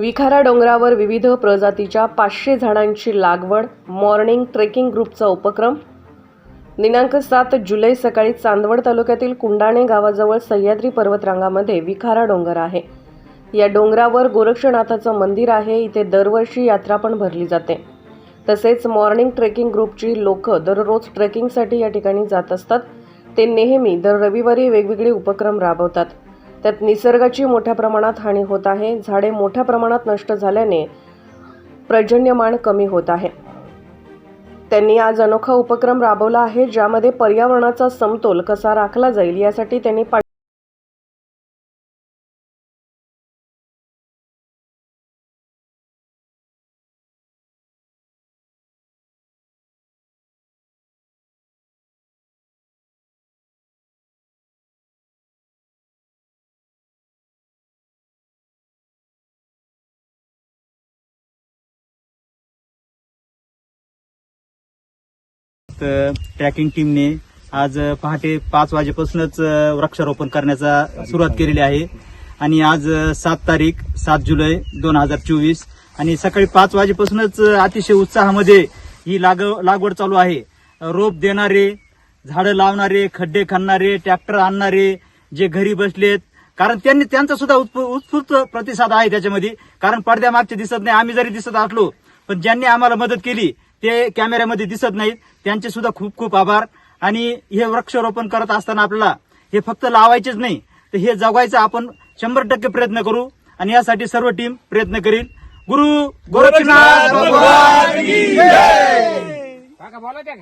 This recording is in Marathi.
विखारा डोंगरावर विविध प्रजातीच्या पाचशे झाडांची लागवड मॉर्निंग ट्रेकिंग ग्रुपचा उपक्रम. दिनांक सात जुलै सकाळी चांदवड तालुक्यातील कुंडाणे गावाजवळ सह्याद्री पर्वतरांगामध्ये विखारा डोंगर आहे. या डोंगरावर गोरक्षनाथाचं मंदिर आहे. इथे दरवर्षी यात्रा पण भरली जाते. तसेच मॉर्निंग ट्रेकिंग ग्रुपची लोक दररोज ट्रेकिंगसाठी या ठिकाणी जात असतात. ते नेहमी दर रविवारी वेगवेगळे उपक्रम राबवतात. त्यात निसर्गाची मोठ्या प्रमाणात हानी होत आहे. झाडे मोठ्या प्रमाणात नष्ट झाल्याने पर्जन्यमान कमी होत आहे. त्यांनी आज अनोखा उपक्रम राबवला आहे ज्यामध्ये पर्यावरणाचा समतोल कसा राखला जाईल यासाठी त्यांनी तर ट्रॅकिंग टीमने आज पहाटे पाच वाजेपासूनच वृक्षारोपण करण्याचा सुरुवात केलेली आहे. आणि आज सात तारीख सात जुलै दोन हजार चोवीस. आणि सकाळी पाच वाजेपासूनच अतिशय उत्साहामध्ये ही लाग लागवड चालू आहे. रोप देणारे झाडं लावणारे खड्डे खणणारे ट्रॅक्टर आणणारे जे घरी बसलेत कारण त्यांनी त्यांचा सुद्धा उत्स्फूर्त प्रतिसाद आहे त्याच्यामध्ये. कारण पडद्यामागचे दिसत नाही आम्ही जरी दिसत असलो पण ज्यांनी आम्हाला मदत केली ते कॅमेऱ्यामध्ये दिसत नाहीत. त्यांचे सुद्धा खूप खूप आभार. आणि हे वृक्षारोपण करत असताना आपल्याला हे फक्त लावायचेच नाही तर हे जगायचं आपण शंभर टक्के प्रयत्न करू आणि यासाठी सर्व टीम प्रयत्न करील. गुरु गोरक्षनाथ भगवान काका बोला त्या